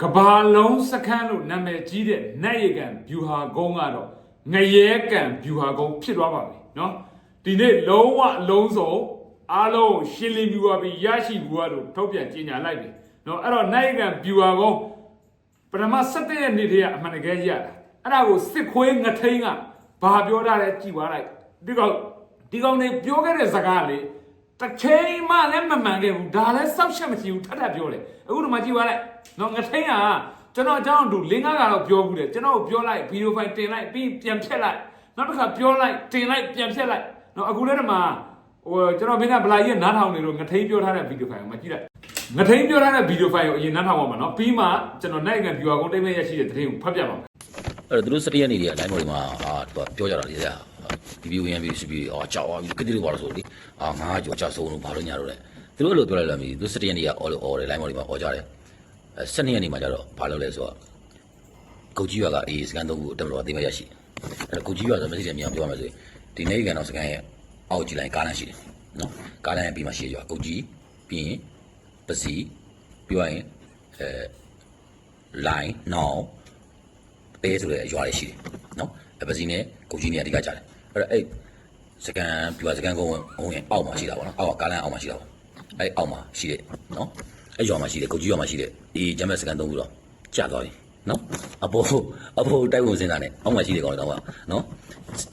ကဘာလုံးစခန်းလို့နာမည်ကြီးတဲ့နတ်ရေကန်ဗျူဟာကုန်းကတော့ငရဲကန်ဗျူဟာကုန်းဖြစ်သွားပါပြီเนาะဒီနေ့လုံးဝအလုံးစုံအားလုံးရှင်းလင်းပြီးသွားပြီရရှိဘူးကတော့ထုတ်ပြန်ကြေညာလိုက်ပြီเนาะအဲ့တော့နတ်ရေကန်ဗျူဟာကုန်းပထမ17ရက်နေ့တည်းကအမှန်တကယ်ကြီးရတာအဲ့ဒါကိုစစ်ခွေးငထိန်ကဘာပြောထားလဲကြည်သွားလိုက်ဒီကောင်ဒီကောင်နေပြောခဲ့တဲ့စကားလေ တစ်ချိန်မှလည်းမမှန်ခဲ့ဘူးဒါလည်းစောက်ချက်မရှိဘူးထပ်ထပ်ပြောတယ်အခုဒီမှာကြည့်ပါလိုက်နော်ငထိန်ကကျွန်တော်အကြောင်းတူလင်းကားကတော့ပြောဘူးတယ်ကျွန်တော်ပြောလိုက်ဗီဒီယိုဖိုင်တင်လိုက်ပြီးပြန်ဖြတ်လိုက်နောက်တစ်ခါပြောလိုက်တင်လိုက်ပြန်ဖြတ်လိုက်နော်အခုလည်းဒီမှာဟိုကျွန်တော်မင်းကဗလာကြီးကနားထောင်နေလို့ငထိန်ပြောထားတဲ့ဗီဒီယိုဖိုင်ကိုမကြည့်လိုက်ငထိန်ပြောထားတဲ့ဗီဒီယိုဖိုင်ကိုအရင်နားထောင်ပါမှာနော်ပြီးမှကျွန်တော်နိုင်ငံဗီဒီယိုကုန်းတိတ်မဲ့ရရှိတဲ့သတင်းကိုဖတ်ပြပါမယ်အဲ့တော့သူတို့စတရက်နေတွေက line ပေါ်တွေမှာအာသူကပြောကြတာလေကြာ ဒီဗီဒီယိုရန်ဗီဒီယိုစီဗီအော်ကြောက်သွားပြီကတိလို့ပါလို့ဆိုလေအာငါကကြောက်ကြောက်ဆုံးလို့ဘာလို့ညာတော့လဲသူတို့အဲ့လိုပြောလိုက်လာပြီသူစတရက်နေကအော်လို့အော်တယ် line ပေါ်တွေမှာအော်ကြတယ်အဲစနေရက်နေမှာကျတော့ဘာလို့လဲဆိုတော့ကုတ်ကြီးရွာကအေးစကန်သုံးခုတက်မလို့အသိမရရှိအဲ့တော့ကုတ်ကြီးရွာဆိုမသိတယ်မြန်ပြောရမယ်ဆိုရင်ဒီနေ့ကန်တော့စကန်ရဲ့အောက်ကြည့်လိုက်ကားလမ်းရှိတယ်နော်ကားလမ်းရဲ့ပြီးမှရှိရွာကုတ်ကြီးပြီးရင်ပစီပြောရရင်အဲ line now ပဲဆိုတဲ့အရွာလေးရှိတယ်နော်အပစီနဲ့ကိုကြီးနဲ့အဓိကကြတယ် အဲ့တော့အဲ့စကန်ပြွာစကန်ကုန်းဝင်ဝင်အောက်မှာရှိတာပေါ့နော်အောက်ကကားလမ်းအောက်မှာရှိတာပေါ့အဲ့အောက်မှာရှိတယ်နော်အဲ့ရွာမှာရှိတယ်ကိုကြီးရွာမှာရှိတယ်အေးဂျမ်းမဲ့စကန်သုံးခုတော့ကြာသွားပြီနော်အဖိုးအဖိုးတိုက်ဝင်စင်းတာနဲ့အောက်မှာရှိတယ်ကောင်တော့နော်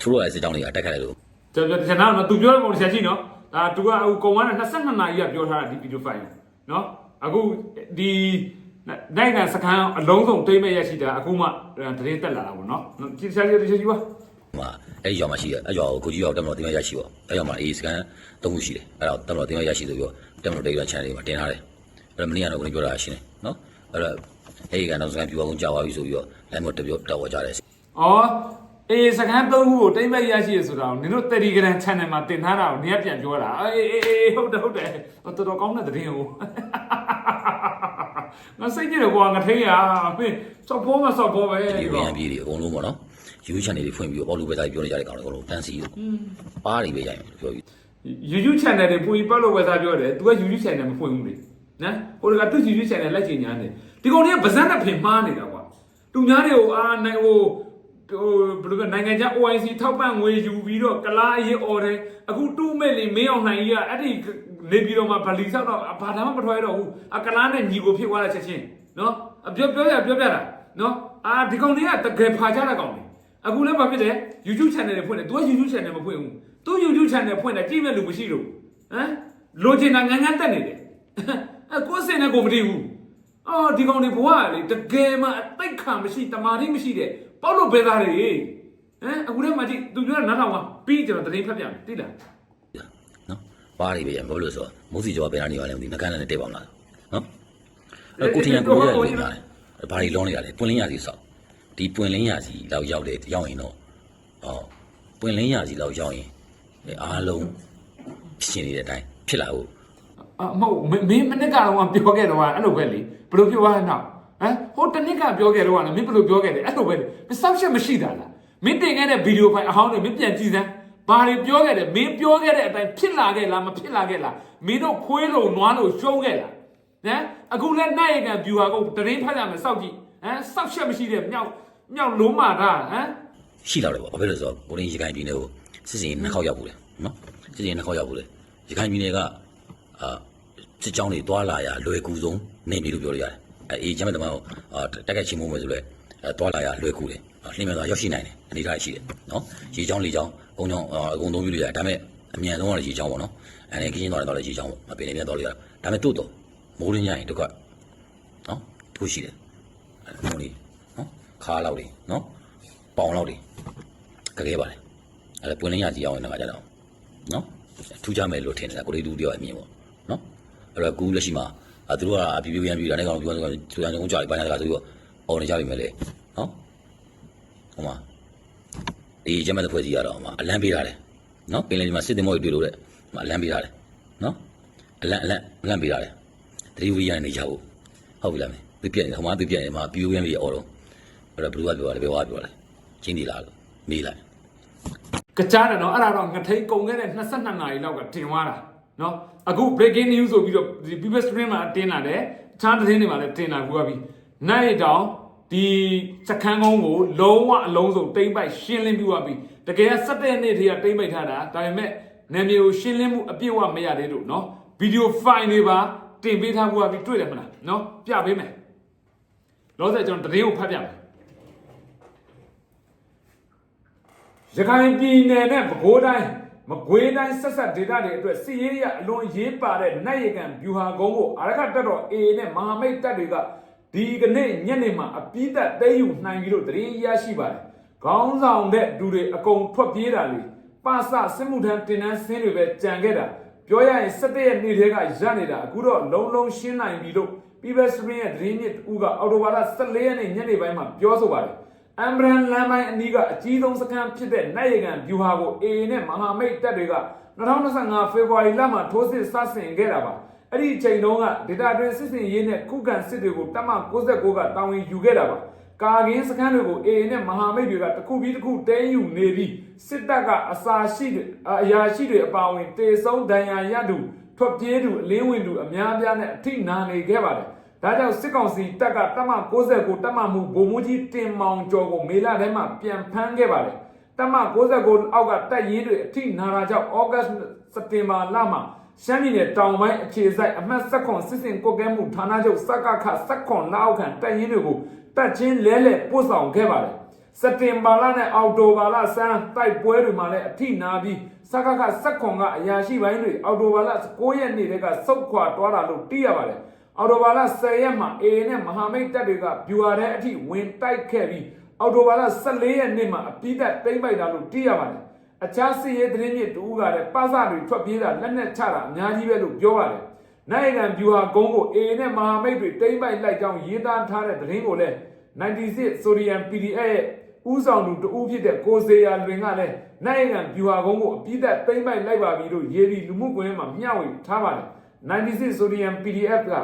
သူတို့ရဲ့စစ်ကြောင်းတွေအတက်ခတ်တယ်လို့ကျွန်တော်ကျွန်တော်သူပြောတဲ့ပုံစံရှိနော်ဒါသူကအခုကုံကနဲ့22နာရီကပြောထားတာဒီဗီဒီယိုဖိုင်ကိုနော်အခုဒီနိုင်ငံစခန်းအလုံးစုံတိမ့်မဲ့ရရှိတာအခုမှသတင်းတက်လာတာပေါ့နော်ကြည့်စားရကြည့်ပါဟို မှာအဲ့ရွာမှာရှိတယ်အဲ့ရွာကိုကိုကြီးရွာတက်မလို့တင်ရရရှိပေါ့အဲ့ရွာမှာအေးစကန်သုံးခုရှိတယ်အဲ့တော့တက်မလို့တင်ရရရှိဆိုပြီးတော့တက်မလို့တိတ်ရ channel တွေမှာတင်ထားတယ်အဲ့တော့မနေ့ကတော့ကိုပြောတာရှင်းတယ်နော်အဲ့တော့အဲ့ဒီကတော့စကန်ပြူအောင်ကြာသွားပြီဆိုပြီးတော့ line ပေါ်တက်ပြောတက်ဝကြတယ်။အော်အေးစကန်းသုံးခုကိုတိမ့်မဲ့ရရှိရဆိုတာကိုနင်တို့ Telegram channel မှာတင်ထားတာကိုနင်ကပြန်ပြောတာ။အေးအေးအေးဟုတ်တယ်ဟုတ်တယ်။တော်တော်ကောင်းတဲ့သတင်းကို။ငါစိတ်ကြည့်တယ်ကွာငါထိရ။မင်းစောက်ဖို့မစောက်ဖို့ပဲဒီဒီဗီကောင်ယံပြေးတွေအကုန်လုံးပေါ့နော် YouTube channel တွေဖွင့်ပြီးတော့ပေါ်လူပဲသားပြောနေကြတဲ့ကောင်တွေအကုန်လုံးတန်းစီလို့ပါးတွေပဲရိုက်မယ်ပြောပြီး YouTube channel တွေပူပြီးပတ်လို့ဝယ်စားပြောတယ်။ तू က YouTube channel မဖွင့်ဘူးလေ။နော်။ဟိုတကသူ YouTube channel လက်ချင်ညာနေ။ဒီကောင်တွေကဗဇက်နဲ့ဖင်မှားနေတာကွာ။သူများတွေကိုအာနိုင်ဟိုဟိုဘယ်လိုကနိုင်ငံခြား OIC ထောက်ပံ့ငွေယူပြီးတော့ကလားအရေးអော်တယ်အခုတူးမဲ့လီမင်းအောင်နိုင်ကြီးကအဲ့ဒီနေပြီးတော့မှဗလီဆောက်တော့ဘာသာမှမထွဲတော့ဘူးအကလားနဲ့ညီကိုဖြစ်သွားတဲ့ချက်ချင်းနော်အပြောပြောရပြောပြတာနော်အာဒီကောင်တွေကတကယ်ဖာကြတဲ့ကောင်တွေ အခုလည်းဘာဖြစ်လဲ YouTube channel တွေဖွင့်တယ် तू က YouTube channel မဖွင့်ဘူး तू YouTube channel ဖွင့်တယ်ကြည့်မဲ့လူမရှိလို့ဟမ်လိုချင်တာငန်းငန်းတက်နေတယ်အဲကိုယ်စင်နဲ့ကိုမတည်ဘူးအော်ဒီကောင်တွေဘဝကလေတကယ်မှအသိက်ခံမရှိတမာတိမရှိတဲ့ပေါ့လို့ဘယ်သားတွေဟမ်အခုလည်းမကြည့်သူပြောတာနားထောင်ပါပြီးကျွန်တော်တရင်ဖတ်ပြမယ်သိလားနော်ပါးတွေပဲရိုက်မယ်ဘာလို့လဲဆိုတော့မိုးစီကျော်ကဘယ်နာနေပါလဲမသိဘူးငကန်းနဲ့တက်ပါမလားနော်အဲ့ကိုထင်ရကိုရတယ်ဝင်လာတယ်ဘာတွေလုံးနေတာလဲပွင့်လင်းရစီဆောက် ဒီပွင့်လင်းရစီလောက်ရောက်တယ်ရောက်ရင်တော့အော်ပွင့်လင်းရစီလောက်ရောက်ရင်အားလုံးဖြစ်နေတဲ့အတိုင်းဖြစ်လာဖို့အမဟုတ်မင်းမင်းမနစ်ကတော့ပြောခဲ့တော့အဲ့လိုပဲလေဘယ်လိုပြောရအောင်ဟမ်ဟိုတနစ်ကပြောခဲ့တော့ကလည်းမင်းဘယ်လိုပြောခဲ့လဲအဲ့လိုပဲလေမစောက်ချက်မရှိတာလားမင်းတင်ခဲ့တဲ့ဗီဒီယိုဖိုင်အဟောင်းတွေမင်းပြန်ကြည့်စမ်းဘာတွေပြောခဲ့တယ်မင်းပြောခဲ့တဲ့အတိုင်းဖြစ်လာခဲ့လားမဖြစ်လာခဲ့လားမင်းတို့ခွေးလို့နွားလို့ရှုံးခဲ့လားဟမ်အခုလည်းနိုင်ရကန်ဗျူဟာကိုတရင်ဖတ်ရမယ်စောက်ကြည့် ဟမ်စောက်ချက်မရှိတဲ့မြောက်မြောက်လုံးမာတာဟမ်ရှိလာတယ်ပေါ့ဘာဖြစ်လို့လဲဆိုတော့ကိုရင်းရခိုင်ပြည်နယ်ကိုစစ်စင်နှစ်ခေါက်ရောက်ဘူးလေနော်စစ်စင်နှစ်ခေါက်ရောက်ဘူးလေရခိုင်ပြည်နယ်ကအာစစ်ကြောင်းတွေတွာလာရလွယ်ကူဆုံးနေပြီလို့ပြောလို့ရတယ်အဲအေးကျမ်းမဲ့တမန်ကိုအာတက်ခဲ့ချင်းမိုးမယ်ဆိုလဲအဲတွာလာရလွယ်ကူတယ်လှိမ့်မြန်သွားရောက်ရှိနိုင်တယ်အနေထားရှိတယ်နော်ရေချောင်းလေချောင်းကုန်းချောင်းအကုန်သုံးပြလို့ရတယ်ဒါပေမဲ့အမြန်ဆုံးကလည်းရေချောင်းပေါ့နော်အဲကင်းချင်းသွားတယ်တော့လည်းရေချောင်းပေါ့မပင်နေပြန်သွားလို့ရတယ်ဒါပေမဲ့တို့တော့မိုးရင်းညရင်တကွနော်ထိုးရှိတယ် မိုးလေးနော်ခါလောက်တွေနော်ပေါင်လောက်တွေကလေးပါလေအဲ့ဒါပွင့်လင်းရစီအောင်နေတာကြတော့နော်ထူးကြမယ်လို့ထင်တယ်ကိုလေးတူတယောက်အမြင်ပေါ့နော်အဲ့တော့ကူလက်ရှိမှာအဲသူတို့ကအပြပြပြန်ပြတာနဲ့ကောင်ပြောဆိုသူရန်ကုန်ကြတယ်ဘာညာတကာဆိုပြီးတော့အော်နေကြပြီမဲ့လေနော်ဟိုမှာဒီကျမတဲ့ဖွဲ့စီရတော့ဟိုမှာအလံပေးထားတယ်နော်ပင်လယ်ဒီမှာစစ်တင်မောကြီးတွေ့လို့တဲ့ဟိုမှာအလံပေးထားတယ်နော်အလံအလံအလံပေးထားတယ်တတိဝိရနေကြဖို့ဟုတ်ပြီလားမင်း သူပြက်နေဟိုမှာသူပြက်နေမှာပြူရင်းလေးအော်တော့အဲ့တော့ဘလူးကပြောတယ်ဘယ်ဝါပြောလဲချင်းဒီလားလို့မေးလိုက်ကြားတယ်နော်အဲ့ဒါတော့ငထိန်ကုန်ခဲ့တဲ့22နာရီလောက်ကတင်သွားတာနော်အခု breaking news ဆိုပြီးတော့ဒီ previous stream မှာတင်လာတယ်အခြားသတင်းတွေမှာလည်းတင်လာခုကပြီနိုင်တောင်ဒီစခန်းကုန်းကိုလုံးဝအလုံးစုံတိမ့်ပိုက်ရှင်းလင်းပြီးသွားပြီတကယ်17ရက်နေ့ထိကတိမ့်ပိုက်ထားတာဒါပေမဲ့နာမည်ကိုရှင်းလင်းမှုအပြည့်အဝမရသေးလို့နော်ဗီဒီယိုဖိုင်တွေပါတင်ပေးထားခုကပြီတွေ့တယ်မလားနော်ပြပေးမယ် လောဆယ်ကျွန်တော်တရင်ကိုဖတ်ပြမယ်ရခိုင်ပြည်နယ်နဲ့ပဲခူးတိုင်းမကွေးတိုင်းဆက်ဆက်ဒေသတွေအတွက်စီရေးရအလွန်ရေးပါတဲ့နိုင်ရကန်ဗျူဟာကုန်းကိုအရကတက်တော် A နဲ့မဟာမိတ်တပ်တွေကဒီကနေ့ညနေမှာအပိသက်သိမ်းယူနိုင်ပြီလို့သတင်းရရှိပါတယ်။ခေါင်းဆောင်တဲ့လူတွေအကုန်ထွက်ပြေးတာလေပါစစစ်မှုထမ်းတင်နန်းစင်းတွေပဲကြံခဲ့တာပြောရရင်17ရက်နေ့တည်းကရနေတာအခုတော့လုံးလုံးရှင်းနိုင်ပြီလို့ People Stream ရဲ့သတင်းမြစ်ဦးကအော်တိုဘာလ14ရက်နေ့ညနေပိုင်းမှာပြောဆိုပါတယ်။အမ်ဘရန်လမ်းပိုင်းအနီးကအကြီးဆုံးစခန်းဖြစ်တဲ့နိုင်ရကန်ဗျူဟာကို AA နဲ့မဟာမိတ်တပ်တွေက2025ဖေဖော်ဝါရီလမှာထိုးစစ်စဆင်ခဲ့တာပါအဲ့ဒီအချိန်တုန်းကဒေတာတွင်စစ်စင်ရေးနဲ့ခုခံစစ်တွေကိုတပ်မ69ကတာဝန်ယူခဲ့တာပါကာကင်းစခန်းတွေကို AA နဲ့မဟာမိတ်တွေကတစ်ခုပြီးတစ်ခုတဲယူနေပြီးစစ်တပ်ကအစာရှိတွေအရာရှိတွေအပါအဝင်တေဆုံးဒဏ်ရာရသူ ထွက်ပြေးသူအလင်းဝင်သူအများအပြားနဲ့အထိနာနေခဲ့ပါတယ်ဒါကြောင့်စစ်ကောင်စီတပ်ကတပ်မ69တပ်မမှုဗိုလ်မှူးကြီးတင်မောင်ကျော်ကိုမေလထဲမှာပြန်ဖမ်းခဲ့ပါတယ်။တပ်မ69အောက်ကတပ်ရင်းတွေအထိနာတာကြောင့်ဩဂတ်စက်တင်ဘာလမှာရှမ်းပြည်နယ်တောင်ပိုင်းအခြေစိုက်အမှတ်7ခွန်စစ်စင်ကုတ်ကဲမှုဌာနချုပ်စကခ7ခွန်လက်အောက်ခံတပ်ရင်းတွေကိုတပ်ချင်းလဲလဲပို့ဆောင်ခဲ့ပါတယ်။ စက်တင်ဘာလနဲ့အောက်တိုဘာလဆန်းတိုက်ပွဲတွေမှာလည်းအထိနာပြီးစကခ7ခွန်ကအရာရှိပိုင်းတွေအောက်တိုဘာလ9ရက်နေ့တည်းကစုတ်ခွာသွားတာလို့သိရပါတယ်။အော်တိုဘာလ10ရက်မှာ AA နဲ့မဟာမိတ်တပ်တွေကဗျူဟာတဲ့အထိဝင်တိုက်ခဲ့ပြီးအော်တိုဘာလ14ရက်နေ့မှာအပိသက်တိမ့်ပိုက်တာလို့သိရပါတယ်။အခြားစစ်ရေးသတင်းမြစ်တူကလည်းပစတွေထွက်ပြေးတာလက်နက်ချတာအများကြီးပဲလို့ပြောပါတယ်။နိုင်ငံဗျူဟာကုန်းကို AA နဲ့မဟာမိတ်တွေတိမ့်ပိုက်လိုက်ကြောင်းရေးသားထားတဲ့သတင်းကိုလည်း96 Sodium PDF ရဲ့ ဥဆောင်သူတဦးဖြစ်တဲ့ကိုစေယာလွင်ကလည်းနိုင်ငံဗျူဟာကုန်းကိုအပိသက်တိမ့်ပိုက်လိုက်ပါပြီလို့ရေးပြီးလူမှုကွန်ရက်မှာမျှဝေထားပါတယ်။96 Sodium PDF က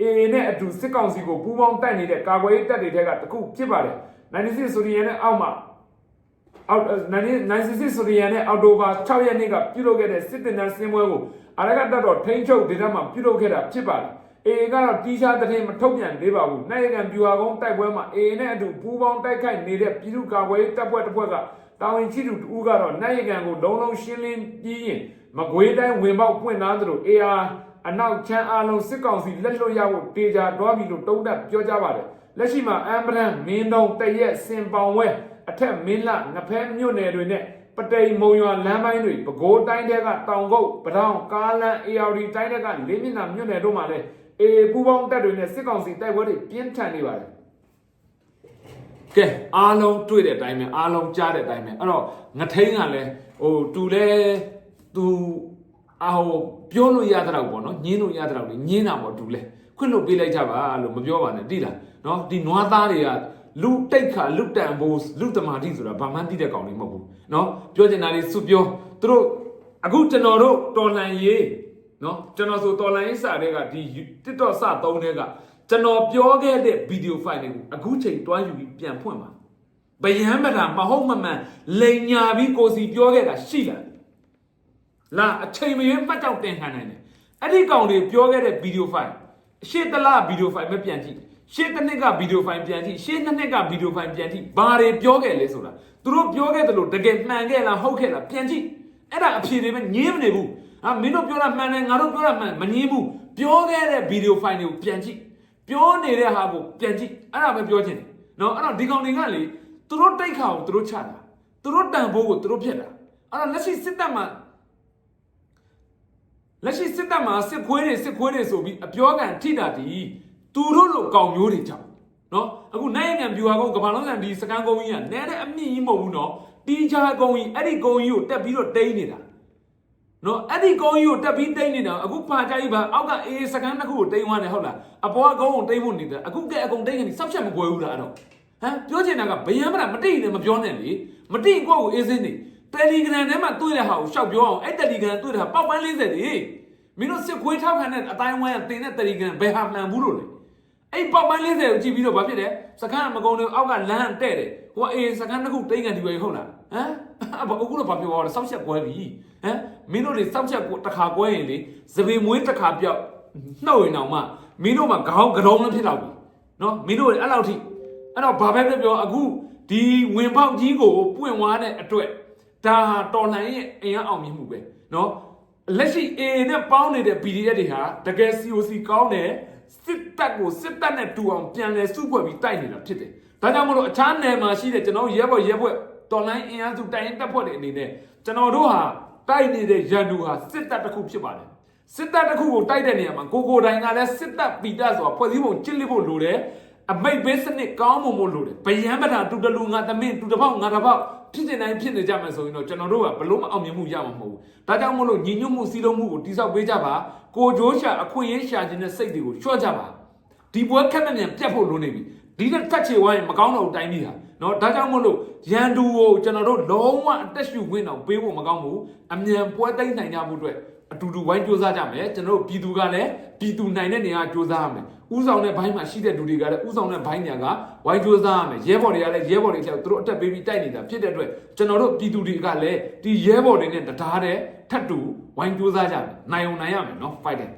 AA နဲ့အတူစစ်ကောင်စီကိုပူးပေါင်းတိုက်နေတဲ့ကာကွယ်ရေးတပ်တွေထက်ကတခုဖြစ်ပါတယ်96ဆိုရီယန်နဲ့အောက်မှာအောက်96ဆိုရီယန်နဲ့အောက်တိုဘာ6ရက်နေ့ကပြုလုပ်ခဲ့တဲ့စစ်တင်တန်းစင်းပွဲကိုအရကတပ်တော်ထိန်းချုပ်ဒေသမှာပြုလုပ်ခဲ့တာဖြစ်ပါတယ် AA ကတော့တီးခြားတဲ့မထုတ်ပြန်သေးပါဘူးနိုင်ရန်ပြူဟာကုန်းတိုက်ပွဲမှာ AA နဲ့အတူပူးပေါင်းတိုက်ခိုက်နေတဲ့ပြည်သူ့ကာကွယ်ရေးတပ်ဖွဲ့တစ်ဖွဲ့ကတာဝန်ရှိသူတူကတော့နိုင်ရန်ကိုလုံးလုံးရှင်းလင်းပြီးရင်မကွေးတိုင်းဝင်ပေါက်ပွင့်သားသလို AR အနောက်ချမ်းအားလုံးစစ်ကောင်စီလက်လွတ်ရဖို့တေချာတွားပြီလို့တုံးတက်ပြောကြပါတယ်လက်ရှိမှာအမ်ဘရန်မင်းတုံတရက်စင်ပောင်ဝဲအထက်မင်းလငဖဲမြို့နယ်တွေနဲ့ပတိန်မုံရွာလမ်းပိုင်းတွေပဲခူးတိုင်းတဲကတောင်ကုတ်ပထောင်ကားလန်း AR တိုင်းတဲကလေးမျက်နှာမြို့နယ်တို့မှာလည်း အေပူပေါင်းတပ်တွေနဲ့စစ်ကောင်စီတိုက်ပွဲတွေပြင်းထန်နေပါတယ်ကဲအားလုံးတွေ့တဲ့အတိုင်းပဲအားလုံးကြားတဲ့အတိုင်းပဲအဲ့တော့ငထိန်ကလည်းဟိုတူလဲသူအာဟိုပြောလို့ရတဲ့တော့ပေါ့နော်ညင်းလို့ရတဲ့တော့လေညင်းတာပေါ့တူလဲခွင့်လို့ပေးလိုက်ကြပါလို့မပြောပါနဲ့တိလားနော်ဒီနွားသားတွေကလူတိတ်ခါလူတန်ဖို့လူတမာတိဆိုတာဘာမှန်းသိတဲ့ကောင်တွေမဟုတ်ဘူးနော်ပြောချင်တာလေးစုပြောသူတို့အခုကျွန်တော်တို့တော်လှန်ရေး နော်ကျွန်တော်ဆိုတော်လှန်ရေးစာတွေကဒီ TikTok စသုံးတဲ့ကကျွန်တော်ပြောခဲ့တဲ့ဗီဒီယိုဖိုင်တွေကိုအခုချိန်တွားယူပြီးပြန်ဖွင့်ပါဗယံမတာမဟုတ်မမှန်လိန်ညာပြီးကိုစီပြောခဲ့တာရှိလားလာအချိန်မရွေးမှတ်ကြောက်တင်ခံနိုင်တယ်အဲ့ဒီကောင်တွေပြောခဲ့တဲ့ဗီဒီယိုဖိုင်ရှေ့တလားဗီဒီယိုဖိုင်ပဲပြန်ကြည့်ရှေ့တစ်နှစ်ကဗီဒီယိုဖိုင်ပြန်ကြည့်ရှေ့နှစ်နှစ်ကဗီဒီယိုဖိုင်ပြန်ကြည့်ဘာတွေပြောခဲ့လဲဆိုတာသူတို့ပြောခဲ့တယ်လို့တကယ်မှန်ခဲ့လားဟုတ်ခဲ့လားပြန်ကြည့်အဲ့ဒါအဖြေတွေပဲငင်းမနေဘူး ဟာမင်းတို့ပြောတာမှန်တယ်ငါတို့ပြောတာမှန်မငင်းဘူးပြောခဲ့တဲ့ဗီဒီယိုဖိုင်တွေကိုပြန်ကြည့်ပြောနေတဲ့ဟာကိုပြန်ကြည့်အဲ့ဒါပဲပြောချင်တယ်နော်အဲ့တော့ဒီကောင်တွေကလေသူတို့တိတ်ခါကိုသူတို့ချတာသူတို့တန်ဖိုးကိုသူတို့ဖြတ်တာအဲ့တော့လက်ရှိစစ်တပ်မှာလက်ရှိစစ်တပ်မှာစစ်ခွေးတွေစစ်ခွေးတွေဆိုပြီးအပြောကန်ထိတာတီသူတို့လိုကောင်မျိုးတွေကြောင့်နော်အခုနိုင်ငံဗျူဟာကုန်းကမ္ဘာလုံးဆန်ဒီစကန်ကုန်းကြီးကနဲတဲ့အမြင့်ကြီးမဟုတ်ဘူးနော်တီးချာကုန်းကြီးအဲ့ဒီကုန်းကြီးကိုတက်ပြီးတော့တိန်းနေတာ နော်အဲ့ဒီကုန်းကြီးကိုတက်ပြီးတိန်းနေတာအခုပါကြကြီးပါအောက်ကအေးစကန်တစ်ခုကိုတိန်းသွားတယ်ဟုတ်လားအပေါ်ကကုန်းကိုတိန်းဖို့နေတယ်အခုကဲအကုန်တိန်းနေစောက်ချက်မကွယ်ဘူးလားအဲ့တော့ဟမ်ပြောချင်တာကဘယံမလားမတိနဲ့မပြောနဲ့လေမတိကိုယ့်ကိုအေးစင်းနေတယ်လီဂရမ်ထဲမှာတွေ့တဲ့ဟာကိုရှောက်ပြောအောင်အဲ့တယ်လီဂရမ်တွေ့တဲ့ဟာပေါက်ပန်း40လေမင်းတို့စစ်ခွေးထောက်ခံတဲ့အတိုင်းဝိုင်းကတင်တဲ့တယ်လီဂရမ်ဘယ်ဟာမှန်ဘူးလို့လေ အဲ့ပေါက်ပန်း40ကိုကြည့်ပြီးတော့ဘာဖြစ်လဲစကန်မကုန်းတွေအောက်ကလမ်းတဲ့တယ်ဟိုအေးစကန်တစ်ခုတိန်းကန်ဒီပဲဟုတ်လားဟမ်ဘာအခုတော့ဘာပြောရလဲစောက်ချက်ကွဲပြီဟမ်မင်းတို့တွေစောက်ချက်တစ်ခါကွဲရင်လေစပင်မွေးတစ်ခါပြောက်နှုတ်ရင်တော့မှမင်းတို့မှာခေါင်းကရုံးလည်းဖြစ်တော့ပြီနော်မင်းတို့အဲ့လောက်ထိအဲ့တော့ဘာပဲပြောပြောအခုဒီဝင်ပေါက်ကြီးကိုပွင့်သွားတဲ့အတွက်ဒါဟာတော်လှန်ရေးအင်အားအောင်မြင်မှုပဲနော်လက်ရှိ A နဲ့ပေါင်းနေတဲ့ PDF တွေဟာတကယ် COC ကောင်းတယ် စစ်တပ်ကိုစစ်တပ်နဲ့တူအောင်ပြန်လဲစုဖွဲ့ပြီးတိုက်နေတာဖြစ်တယ်ဒါကြောင့်မလို့အခြားနယ်မှာရှိတဲ့ကျွန်တော်ရဲဘော်ရဲဘွဲ့တော်လိုင်းအင်အားစုတိုင်ရင်တပ်ဖွဲ့တွေအနေနဲ့ကျွန်တော်တို့ဟာတိုက်နေတဲ့ရန်သူဟာစစ်တပ်တစ်ခုဖြစ်ပါတယ်စစ်တပ်တစ်ခုကိုတိုက်တဲ့နေရာမှာကိုကိုတိုင်ကလည်းစစ်တပ်ပီတာဆိုတာဖွဲ့စည်းပုံချစ်လိဖို့လိုတယ်အမိတ်ဘေးစနစ်ကောင်းမွန်ဖို့လိုတယ်ဗယံပဒတူတလူငါသမင်းတူတစ်ပေါက်ငါတစ်ပေါက် ဖြစ်တင်တိုင်းဖြစ်နေကြမှာဆိုရင်တော့ကျွန်တော်တို့ကဘလို့မအောင်မြင်မှုရမှာမဟုတ်ဘူးဒါကြောင့်မို့လို့ညီညွတ်မှုစည်းလုံးမှုကိုတိစောက်ပေးကြပါကိုဂျိုးရှာအခွင့်အရေးရှာခြင်းနဲ့စိတ်တွေကိုချော့ကြပါဒီပွဲခက်မှန်မြန်ပြတ်ဖို့လိုနေပြီဒီကတက်ချေဝိုင်းမကောင်းတော့တိုင်းပြီဟာနော်ဒါကြောင့်မို့လို့ရန်သူကိုကျွန်တော်တို့လုံးဝအတက်ရှူခွင့်တော့ပေးဖို့မကောင်းဘူးအမြန်ပွဲတိုင်းနိုင်ကြမှုအတွက်အတူတူဝိုင်းစ조사ကြမယ်ကျွန်တော်တို့ပြည်သူကလည်းပြည်သူနိုင်တဲ့နေရာစ조사ရမယ် ဥဆောင်တဲ့ဘိုင်းမှာရှိတဲ့လူတွေကလည်းဥဆောင်တဲ့ဘိုင်းညာကဝိုင်းကြိုးစားရမယ်ရဲဘော်တွေကလည်းရဲဘော်တွေကြောက်သူတို့အတက်ပေးပြီးတိုက်နေတာဖြစ်တဲ့အတွက်ကျွန်တော်တို့ပြည်သူတွေကလည်းဒီရဲဘော်တွေနဲ့တရားတဲ့ထတ်တူဝိုင်းကြိုးစားကြမယ်နိုင်အောင်နိုင်ရမယ်နော် fight တယ်